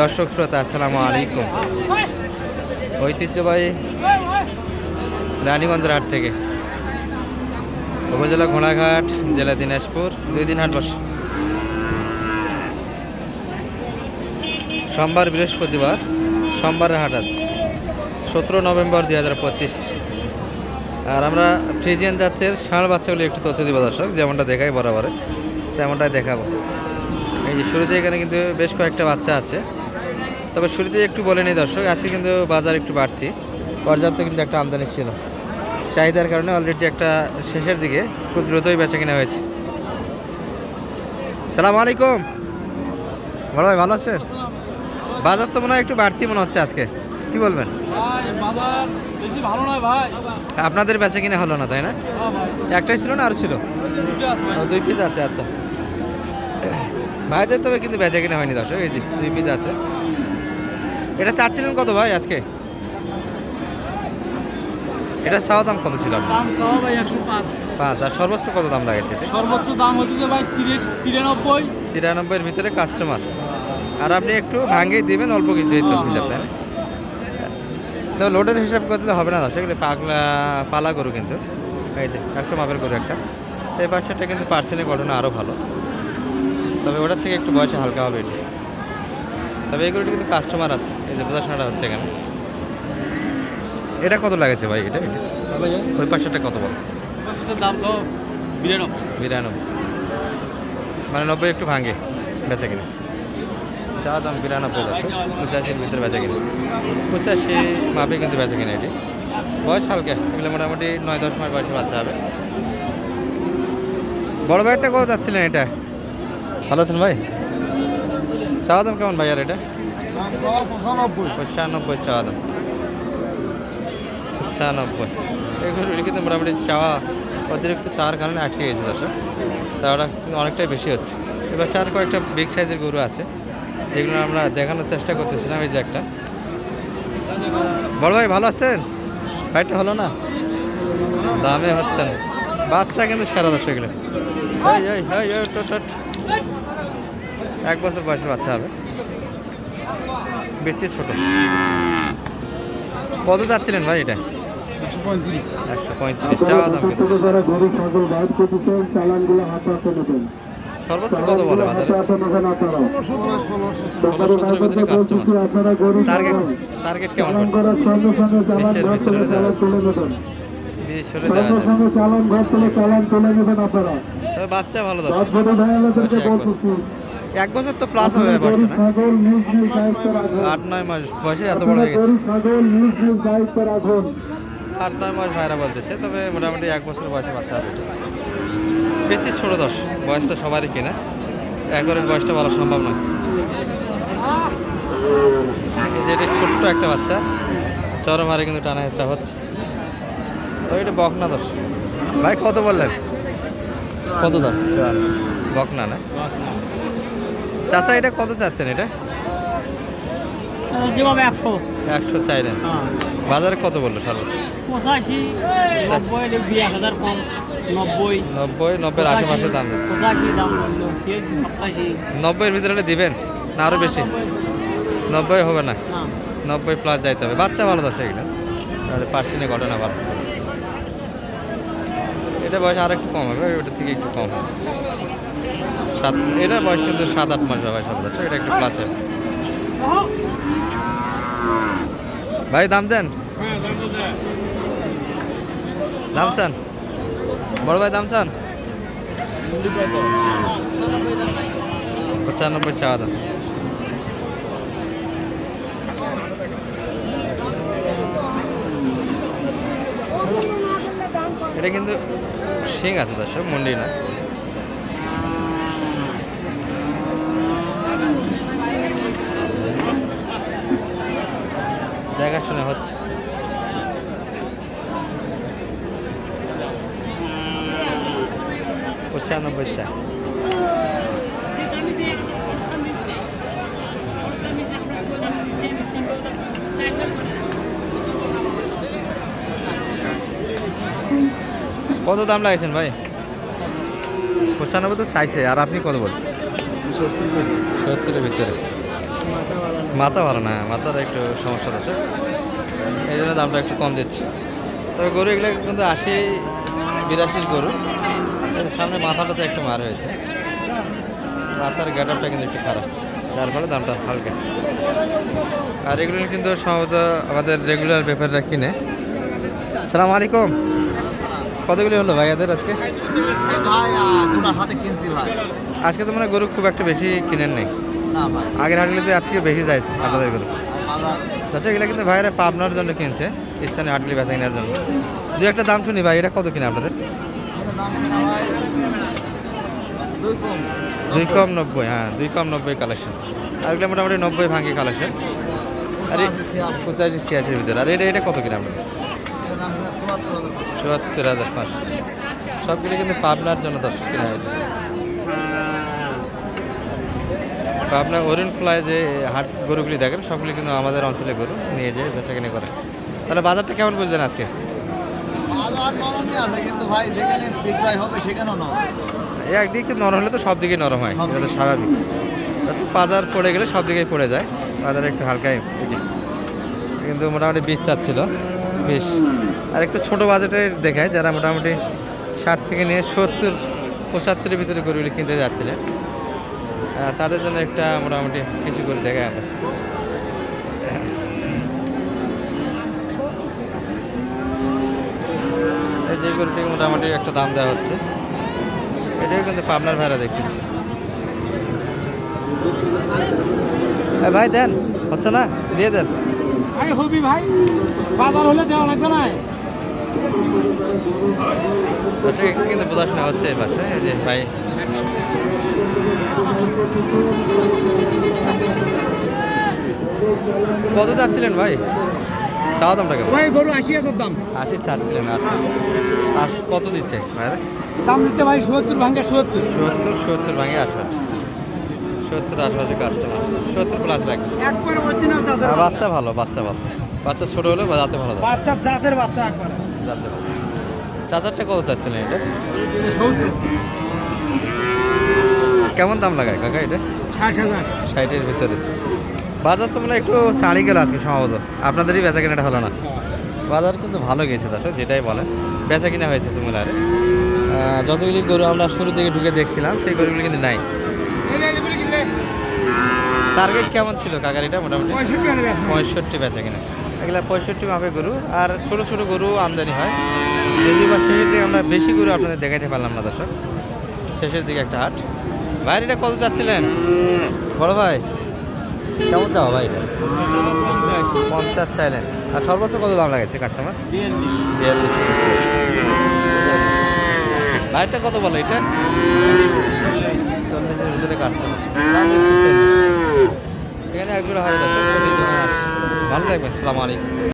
দর্শক শ্রোতা, আসসালামু আলাইকুম। ঐতিহ্যবাহী রানীগঞ্জের হাট থেকে উপজেলা ঘোড়াঘাট, জেলা দিনাজপুর, দুই দিন হাট বসে। সোমবার বৃহস্পতিবার, সোমবারের হাট আছে সতেরো নভেম্বর দুই হাজার পঁচিশ। আর আমরা ফ্রিজিয়ান জাতের ষাঁড় বাচ্চাগুলি একটু তথ্য দিব দর্শক, যেমনটা দেখাই বরাবরে, তেমনটাই দেখাবো। এই যে শুরুতে এখানে কিন্তু বেশ কয়েকটা বাচ্চা আছে। তবে শুরুতে একটু বলে নিই দর্শক আজকে কিন্তু বাজার একটু বাড়তি। পর্যাপ্ত কিন্তু একটা আমদানি ছিল। চাহিদার কারণে অলরেডি একটা শেষের দিকে খুব দ্রুতই বেচা কিনা হয়েছে। সালাম আলাইকুম। বড় ভাই ভালো আছেন? বাজার তো মনে হয় একটু বাড়তি মনে হচ্ছে আজকে। কি বলবেন? আপনাদের বেচা কিনা হলো না তাই না? হ্যাঁ একটাই ছিল না আর ছিল? দুই পিস আছে আচ্ছা। ভাইদের তবে কিন্তু বেচা কিনা হয়নি দর্শক এই যে দুই পিস আছে। এটা চাচ্ছিলেন কত ভাই আজকে? এটা চাওয়া দাম কত ছিল দাম সহ ভাই একশো পাঁচ। পাঁচ আর সর্বোচ্চ কত দাম লাগাইছে সর্বোচ্চ দাম হচ্ছে ভাই তিরিশ তিরানব্বই। তিরানব্বইয়ের ভিতরে কাস্টমার আর আপনি একটু ভাঙেই দিবেন অল্প কিছু এই তো লোডের হিসাব করলে হবে না দর্শক এগুলো পাগলা পালা গরু কিন্তু। এই যে একশো মাপের গরু একটা। এই পাশেরটা কিন্তু পার্সেলের ঘটনা আরও ভালো। তবে ওটার থেকে একটু বয়সে হালকা হবে এটি তবে এগুলোটি কিন্তু কাস্টমার আছে। এই যে বোঝাশোনাটা হচ্ছে এখানে। এটা কত লাগেছে ভাই এটা? ওই পাশেরটা কত বল? দাম সহ বিরানব্বই। বিরানব্বই। মানে নব্বই একটু ভাঙে বেচা কিনে। চা দাম বিরানব্বই যাচ্ছে পঁচাশির ভিতরে বেচা কিনে। পঁচাশি মাপে কিন্তু বেচা কিনে এটি। বয়স হালকা। এগুলো মোটামুটি নয় দশ মাস বয়সে বাচ্চা হবে। বড় ভাইয়েরটা কত যাচ্ছিলেন এটা? ভালো আছেন ভাই? চাওয়া দাম কেমন ভাই আর এটা? পঁচানব্বই। চাওয়া দাম। পঁচানব্বই। এগুলো কিন্তু মোটামুটি চাওয়া অতিরিক্ত চাওয়ার কারণে আটকে গেছে দর্শক। তা ওরা কিন্তু অনেকটাই বেশি হচ্ছে। এবার চার কয়েকটা বিগ সাইজের গরু আছে। যেগুলো আমরা দেখানোর চেষ্টা করতেছিলাম এই যে একটা। বড় ভাই ভালো আছেন? ভাইটা হলো না? দামে হচ্ছে না। বাচ্চা কিন্তু সেরা দর্শক এগুলো। এক বছর বয়সের বাচ্চা হবে। বেশি ছোট। কত যাচ্ছিলেন ভাই এটা? সর্বোচ্চ কত বলে টার্গেট কেমন সঙ্গে চালান ঘর তুলে চালান তুলে নেবেন আপনারা। বাচ্চা ভালো দশ ভাইয়াদেরকে বয়সে এক বলতেছি এক বছর তো প্লাস হবে বয়সটা না? আট নয় মাস। বয়সে এত বড় হয়ে গেছে। আট নয় মাস ভাইরা বলতেছে তবে মোটামুটি এক বছর বয়সে বাচ্চা হবে। বেশি ছোট দশ বয়সটা সবারই কিনা। একবারের বয়সটা বলা সম্ভব নয় এই যে এটা ছোট্ট একটা বাচ্চা চরম হারে কিন্তু টানা হেঁচড়া হচ্ছে। তবে এটা বকনা দশ। ভাই কত বললেন? কত দাম বকনা না? চাচা এটা কত চাচ্ছেন এটা? যেভাবে একশো। একশো চাইলেন। হ্যাঁ। বাজারে কত বলল সর্বোচ্চ? পঁচাশি নব্বই দুই এক হাজার কম নব্বই। নব্বই নব্বইয়ের আশেপাশে দাম দিচ্ছে। পঁচাশি দাম বলল নব্বইয়ের ভিতরে দিবেন না আরও বেশি? নব্বই হবে না? না নব্বই প্লাস যাইতে হবে। বাচ্চা ভালো দশ এগুলো। তাহলে পার্সেন্টের ঘটনা ভালো। এটা বয়স আর একটু কম হবে ওটা থেকে একটু কম হবে। সাত এটার বয়স কিন্তু সাত, আট মাস হবে সব দশ এটা একটু প্লাস ভাই, দাম দেন? দাম চান? বড় ভাই, দাম চান? পঁচানব্বই চাওয়া দাম। এটা কিন্তু শিং আছে দর্শক মন্ডি না। দেখাশুনে হচ্ছে। পঁচানব্বই চা কত দাম লাগেছেন ভাই? পঁচানব্বই তো চাইছে আর আপনি কত বলছেন? সত্তরের ভিতরে। মাথা ভালো না মাথার একটু সমস্যা আছে। এই জন্য দামটা একটু কম দিচ্ছি। তবে গরু এগুলো কিন্তু আশি বিরাশির গরু। সামনে মাথাটাতে একটু মার হয়েছে। মাথার গ্যাটআপটা কিন্তু একটু খারাপ। যার ফলে দামটা হালকা। আর এগুলো কিন্তু সম্ভবত আমাদের রেগুলার ব্যাপাররা কিনে। সালাম আলাইকুম। কতগুলি হলো ভাই এদের আজকে আজকে তো মানে গরু খুব একটা বেশি কিনেন নেই। আগের হাটগুলিতে আজ থেকে বেশি যায় আপনাদের গরু। আচ্ছা এগুলো কিন্তু ভাইরা পাবনার জন্য কিনছে স্থানীয় হাটগুলি বেচা কেনার জন্য। দু একটা দাম শুনি ভাই এটা কত কিনে আপনাদের? দুই কম নব্বই। হ্যাঁ দুই কম নব্বই কালেকশন আর এগুলো মোটামুটি নব্বই ভাঙি কালেকশন আরে পঁচাশি ছিয়াশির ভিতরে। আর এটা এটা কত কিনে আপনাদের? চুয়াত্তর হাজার পাঁচশো। হাজার কিন্তু পাবনার জন্য দর্শক কেনা হয়েছে। পাবনা হরিণ খোলায় যে হাট গরুগুলি দেখেন সবগুলি কিন্তু আমাদের অঞ্চলে গরু নিয়ে যেয়ে বেচা কিনে করে। তাহলে বাজারটা কেমন বুঝলেন আজকে? একদিকে নরম হলে তো সব দিকেই নরম হয় এটা তো স্বাভাবিক। বাজার পড়ে গেলে সব দিকেই পড়ে যায় বাজারে একটু হালকাই। কিন্তু মোটামুটি বীজ চাচ্ছিল। বিষ আর একটু ছোটো বাজেটের দেখায় যারা মোটামুটি ষাট থেকে নিয়ে সত্তর, পঁচাত্তরের ভিতরে গরুগুলি কিনতে যাচ্ছিলেন তাদের জন্য একটা মোটামুটি কিছু করে দেখায় আমরা। যে গরুটি মোটামুটি একটা দাম দেওয়া হচ্ছে, এটাও কিন্তু পাবনার ভাড়া দেখতেছি। ভাই দেন, হচ্ছে না? দিয়ে দেন। আরে হবি ভাই। বাজার হলে দেওয়া লাগবে না। একটু কিন্তু বোঝাশোনা হচ্ছে পাশে। যে ভাই। কত চাচ্ছিলেন ভাই? চাওয়া দামটা কেমন ভাই গরু আশি হাজার দাম। আশি চাচ্ছিলেন আচ্ছা। আর কত দিচ্ছে ভাইরা দাম দিতে ভাই সত্তর ভাঙ্গে সত্তর। সত্তর সত্তর ভাঙে আশপাশ সত্তর আশপাশে কাস্টমার সত্তর প্লাস লাগবে একবারে অরিজিনাল জাতের আর বাচ্চা ভালো বাচ্চা ভালো। বাচ্চা ছোট হলে বা যাতে ভালো বাচ্চা জাতের বাচ্চা একবারে। যাতে ভালো। চার্জারটা কত চাচ্ছিলেন এটা? কেমন দাম লাগায় কাকা এটা? ষাট হাজার। ষাটের ভিতরে। বাজার তো মানে একটু ছাড়ি গেল আজকে সম্ভবত। আপনাদেরই বেচা কেনাটা হলো না। বাজার কিন্তু ভালো গেছে দর্শক যেটাই বলে বেচা কিনা হয়েছে তুমুলারে যতগুলি গরু আমরা শুরু থেকে ঢুকে দেখছিলাম সেই গরুগুলি কিন্তু নাই। টার্গেট কেমন ছিল কাকার এটা মোটামুটি? পঁয়ষট্টি বেচা কিনা। এগুলা পঁয়ষট্টি মাপে গরু। আর ছোট ছোট গরু আমদানি হয়। যদি বা শেষের দিকে আমরা বেশি গরু আপনাদের দেখাইতে পারলাম না দর্শক। শেষের দিকে একটা হাট। ভাই এটা কত চাচ্ছিলেন? বড় ভাই। কেমন চাও ভাই এটা? পঞ্চাশ। চাইলেন। আর সর্বোচ্চ কত দাম লাগাইছে কাস্টমার বিয়াল্লিশ। ভাইটা কত বলো এটা? চল্লিশের ভিতরে কাস্টমার। এখানে একজন আসছে। ভালো থাকবেন সালাম আলাইকুম